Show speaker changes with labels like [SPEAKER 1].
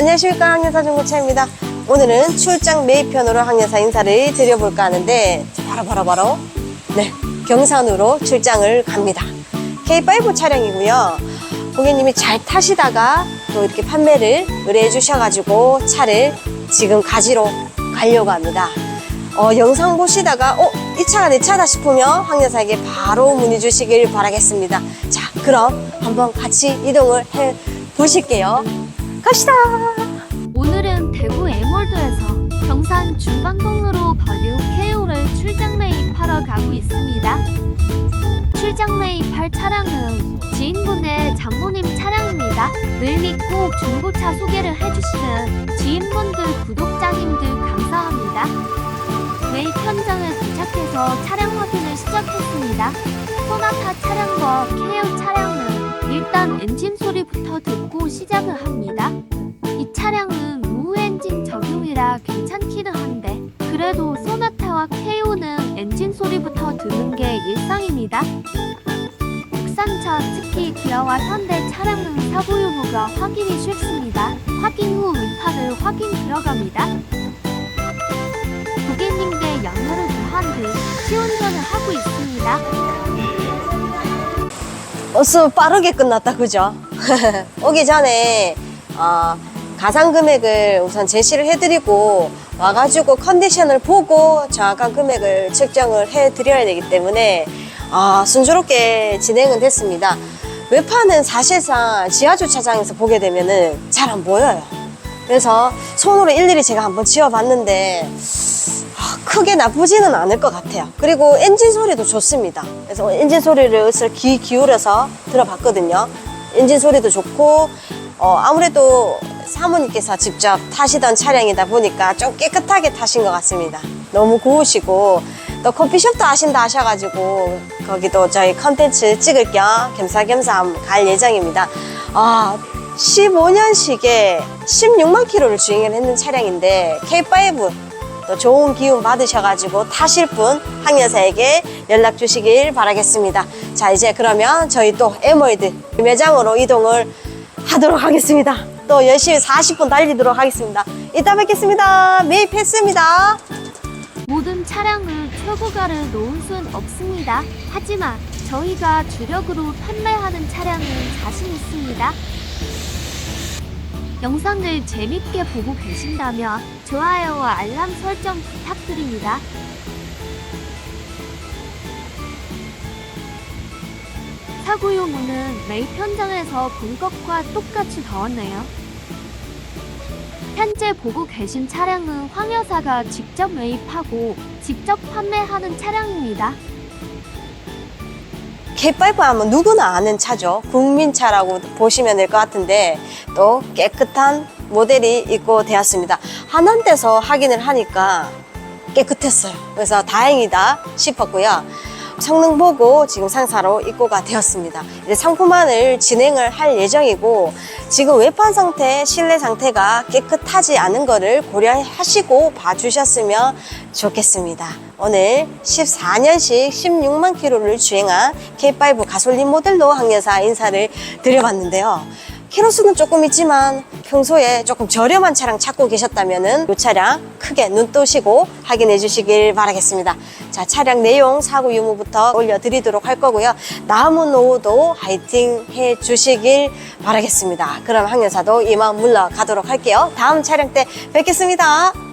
[SPEAKER 1] 안녕하십니까 항해사 중고차입니다. 오늘은 출장 매입편으로 항해사 인사를 드려볼까 하는데 바로 바로 바로 네 경산으로 출장을 갑니다. K5 차량이고요. 고객님이 잘 타시다가 또 이렇게 판매를 의뢰해 주셔가지고 차를 지금 가지러 가려고 합니다. 어, 영상 보시다가 어, 이 차가 내 차다 싶으면 항해사에게 바로 문의 주시길 바라겠습니다. 자 그럼 한번 같이 이동을 해 보실게요 갑시다
[SPEAKER 2] 오늘은 대구 에몰드에서 경산 중방동으로 버류 KO를 출장 매입하러 가고 있습니다. 출장 매입할 차량은 지인분의 장모님 차량입니다. 늘 믿고 중고차 소개를 해주시는 지인분들 구독자님들 감사합니다. 매입 현장에 도착해서 차량 확인을 시작했습니다. 소나타 차량과 KO 차량은 일단 엔진 소리부터 듣고 시작을 합니다. 이 차량은 무엔진 적용이라 괜찮기는 한데 그래도 소나타와 KO는 엔진 소리부터 듣는 게 일상입니다. 국산차 특히 기아와 현대 차량은 사고 여부가 확인이 쉽습니다. 확인 후 위판을 확인 들어갑니다. 고객님 께 양해를 구한 뒤 시운전을 하고 있습니다.
[SPEAKER 1] 어서 빠르게 끝났다 그죠? 오기 전에 어, 가상 금액을 우선 제시를 해드리고 와가지고 컨디션을 보고 정확한 금액을 측정을 해드려야 되기 때문에 아, 순조롭게 진행은 됐습니다. 외판은 사실상 지하주차장에서 보게 되면은 잘 안 보여요. 그래서 손으로 일일이 제가 한번 지워봤는데 아, 크게 나쁘지는 않을 것 같아요. 그리고 엔진 소리도 좋습니다. 그래서 엔진 소리를 귀 기울여서 들어봤거든요. 엔진 소리도 좋고, 어, 아무래도 사모님께서 직접 타시던 차량이다 보니까 좀 깨끗하게 타신 것 같습니다. 너무 고우시고, 또 커피숍도 하신다 하셔가지고, 거기도 저희 컨텐츠 찍을 겸 겸사겸사 갈 예정입니다. 아, 15년식에 16만 킬로를 주행을 했는 차량인데, K5 또 좋은 기운 받으셔가지고 타실 분 항여사에게 연락 주시길 바라겠습니다. 자 이제 그러면 저희 또 에머이드 매장으로 이동을 하도록 하겠습니다. 또 열심히 40분 달리도록 하겠습니다. 이따 뵙겠습니다. 매입했습니다.
[SPEAKER 2] 모든 차량을 최고가를 놓을 순 없습니다. 하지만 저희가 주력으로 판매하는 차량은 자신 있습니다. 영상을 재밌게 보고 계신다면 좋아요와 알람 설정 부탁드립니다. 사고 유무는 매입 현장에서 본 것과 똑같이 더웠네요. 현재 보고 계신 차량은 황 여사가 직접 매입하고 직접 판매하는 차량입니다.
[SPEAKER 1] K5 하면 누구나 아는 차죠. 국민차라고 보시면 될 것 같은데 또 깨끗한 모델이 있고 되었습니다. 한원대서 확인을 하니까 깨끗했어요. 그래서 다행이다 싶었고요. 성능 보고 지금 상사로 입고가 되었습니다. 이제 상품화를 진행을 할 예정이고 지금 외판 상태, 실내 상태가 깨끗하지 않은 거를 고려하시고 봐주셨으면 좋겠습니다. 오늘 14년식 16만 킬로를 주행한 K5 가솔린 모델로 항해사 인사를 드려봤는데요. 키로수는 조금 있지만 평소에 조금 저렴한 차량 찾고 계셨다면 이 차량 크게 눈 뜨시고 확인해 주시길 바라겠습니다. 자, 차량 내용 사고 유무부터 올려드리도록 할 거고요. 남은 오후도 화이팅 해 주시길 바라겠습니다. 그럼 항해사도 이만 물러가도록 할게요. 다음 촬영 때 뵙겠습니다.